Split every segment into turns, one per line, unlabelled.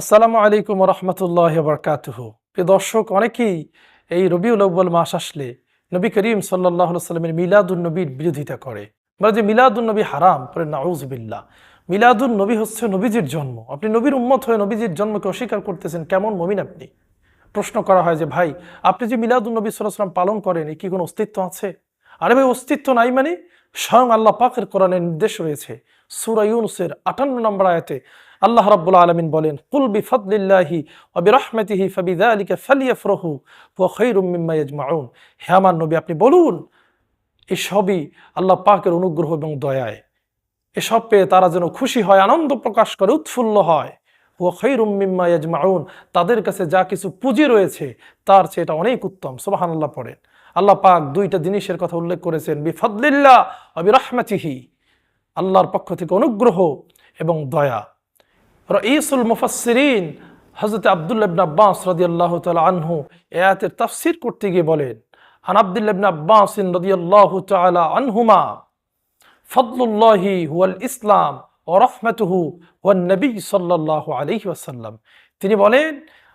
আসসালামু আলাইকুম রহমতুল্লাহ বরকাতুহ। প্রিয় দর্শক, অনেকেই এই রবিউল আব্বাল মাস আসলে নবী করিম সাল্লাহ সাল্লামের মিলাদুল নবীর বিরোধিতা করে। বলে যে মিলাদুল নবী হারাম পরে নাউজবিল্লা মিলাদুল নবী হচ্ছে নবীজির জন্ম। আপনি নবীর উম্মত হয়ে নবীজির জন্মকে অস্বীকার করতেছেন, কেমন মমিন আপনি? প্রশ্ন করা হয় যে, ভাই, আপনি যে মিলাদুল নবী সাল্লাম পালন করেন, এ কি কোনো অস্তিত্ব আছে? আরে ভাই, অস্তিত্ব নাই মানে স্বয়ং আল্লাহ পাকের কোরআনের নির্দেশ রয়েছে। সুরা ইউনুসের আটান্ন নম্বর আয়াতে আল্লাহ রাব্বুল আলামিন বলেন, কুল বিফাদলিল্লাহি ওয়া বিরহমাতিহি ফাবিযালিকা ফালিয়াফরাহু ওয়া খায়রুম মিম্মা ইয়াজমাউন। হে আমার নবী, আপনি বলুন এই সবই আল্লাহ পাকের অনুগ্রহ এবং দয়ায়। এসব পেয়ে তারা যেন খুশি হয়, আনন্দ প্রকাশ করে, উৎফুল্ল হয়। ও খৈরুম মিম্মা ইয়াজমাউন, তাদের কাছে যা কিছু পুঁজি রয়েছে, তার চেয়ে এটা অনেক উত্তম। সোবাহান আল্লাহ পড়েন। আল্লাহ পাক দুইটা জিনিসের কথা উল্লেখ করেছেন, বিফাদলিল্লাহ অবি রহমাতিহি আল্লাহর পক্ষ থেকে অনুগ্রহ এবং দয়া। রঈসুল মুফাসসিরিন হজরত আবদুল্লাহ ইবনে আব্বাস রাদিয়াল্লাহু তাআলা আনহু আয়াতের তাফসীর করতে গিয়ে বলেন, আন আবদুল্লাহ ইবনে আব্বাস রাদিয়াল্লাহু তাআলা আনহুমা, ফদলুল্লাহি হুয়াল ইসলাম ও রহমাতুহু ওয়ান নবী সাল্লাল্লাহু আলাইহি ওয়াসাল্লাম। তিনি বলেন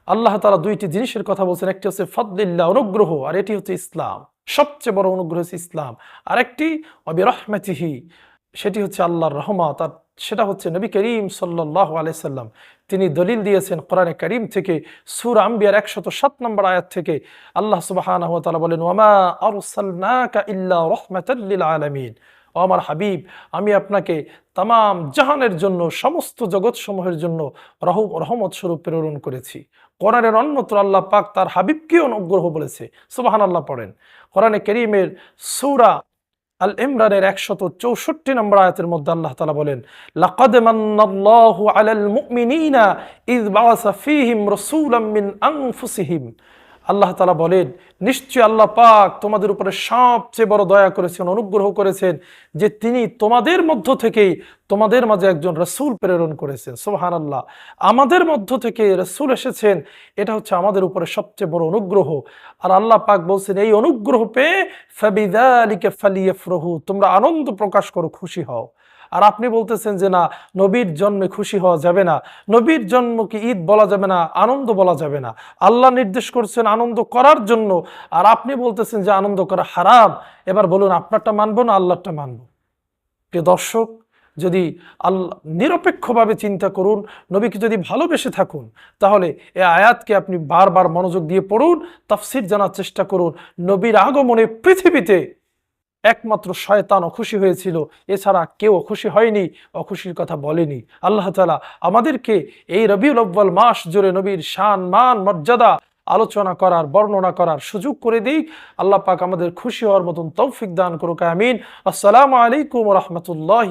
আল্লাহ তাআলা দুইটি জিনিসের কথা বলছেন, একটি হচ্ছে ফদলিল্লাহ, অনুগ্রহ, আর এটি হচ্ছে ইসলাম। সবচেয়ে বড় অনুগ্রহ হচ্ছে ইসলাম। আরেকটি অবি রহমাতিহি সেটি হচ্ছে আল্লাহর রহমত, আর সেটা হচ্ছে নবী করিম সাল্লাহ আলাইসাল্লাম তিনি দলিল দিয়েছেন কোরআনে করিম থেকে, সুর আম্বিয়ার একশত সাত নম্বর আয়াত থেকে। আল্লাহ সুবাহ বলেন ওমা আরসালনাকা ইল্লা আলামিন। ও আমার হাবিব, আমি আপনাকে তামাম জাহানের জন্য, সমস্ত জগৎসমূহের জন্য রহ রহমত স্বরূপ প্রেরণ করেছি। কোরআনের অন্যত্র আল্লাহ পাক তার হাবিবকে অনুগ্রহ বলেছে। সুবাহান আল্লাহ পড়েন। কোরআনে করিমের সৌরা আল ইমরানের একশত চৌষট্টি নম্বর আয়াতের মধ্যে আল্লাহ তালা বলেন, লাকাদ মান্নাল্লাহু আলাল মুমিনিনা ইয বাআসা ফীহিম রাসূলাম মিন আনফুসিহিম। আল্লাহ তালা বলেন নিশ্চয় আল্লাহ পাক তোমাদের উপরে সবচেয়ে বড় দয়া করেছেন, অনুগ্রহ করেছেন যে তিনি তোমাদের মধ্য থেকেই তোমাদের মাঝে একজন রসুল প্রেরণ করেছেন। সোহান আল্লাহ আমাদের মধ্য থেকে রসুল এসেছেন, এটা হচ্ছে আমাদের উপরে সবচেয়ে বড় অনুগ্রহ। আর আল্লাহ পাক বলছেন, এই অনুগ্রহ পেয়ে ফাবিদালিকে ফালিয়ে ফ্রহু তোমরা আনন্দ প্রকাশ করো, খুশি হও। আর আপনি বলতেছেন যে না, নবীর জন্মে খুশি হওয়া যাবে না। নবীর জন্মকে ঈদ বলা যাবে না, আনন্দ বলা যাবে না। আল্লাহ নির্দেশ করছেন আনন্দ করার জন্য, আর আপনি বলতেছেন যে আনন্দ করা হারাম। এবার বলুন, আপনারটা মানবো না আল্লাহটা মানবো? প্রিয় দর্শক, যদি আল্লাহ নিরপেক্ষভাবে চিন্তা করুন, নবীকে যদি ভালোবেসে থাকুন, তাহলে এ আয়াতকে আপনি বারবার মনোযোগ দিয়ে পড়ুন, তাফসির জানার চেষ্টা করুন। নবীর আগমনে পৃথিবীতে একমাত্র শয়তান অখুশি হয়েছিল। এছাড়া কেউ অখুশি হয়নি, অখুশির কথা বলেনি। আল্লাহ তালা আমাদেরকে এই রবিউল আব্বাল মাস জুড়ে নবীর শান, মান, মর্যাদা আলোচনা করার, বর্ণনা করার সুযোগ করে দিই আল্লাহ পাক আমাদের খুশি হওয়ার মতন তৌফিক দান করুক, আমিন। আসসালামু আলাইকুম রহমতুল্লাহ